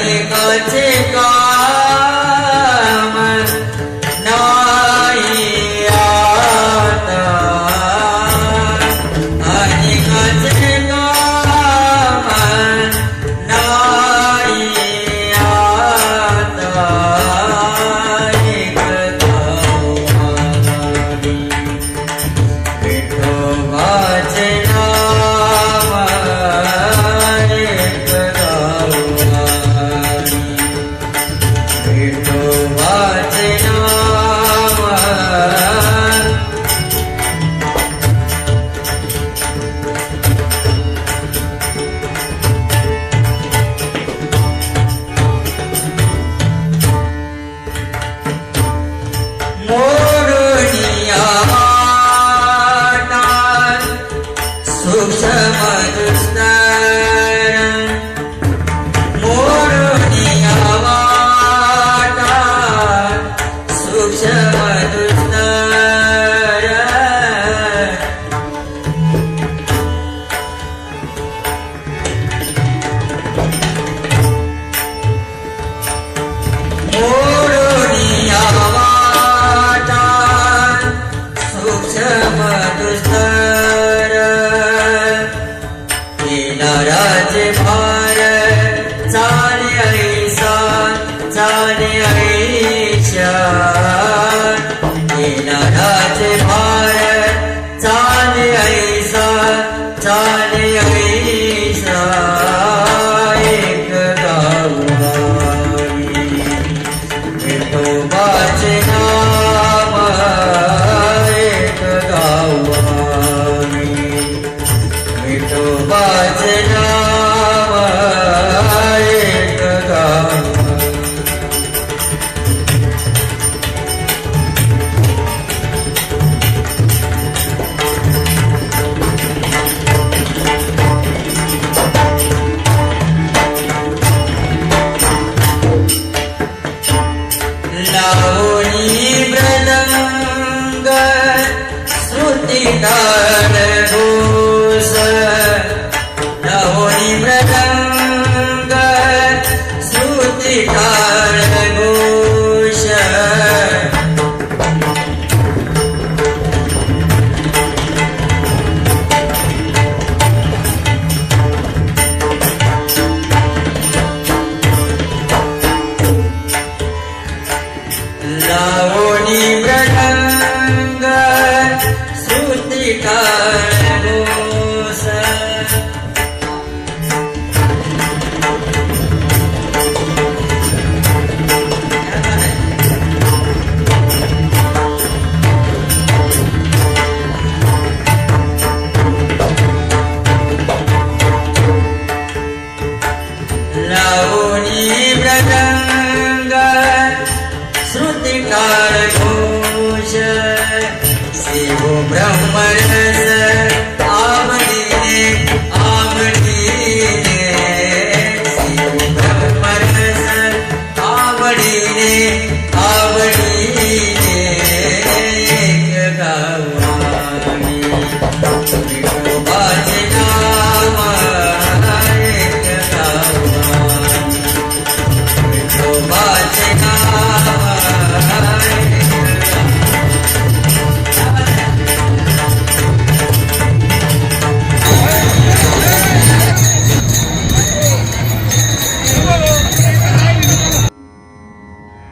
রে গছে কর सूक्ष्म दुस्तर येणाराचे भार चाले ऐसा चाले ऐशा येणाराचे भार चाले ऐसा ನಾರಾಯಣ श्रुतिकार घोष शिव ब्रह्मरस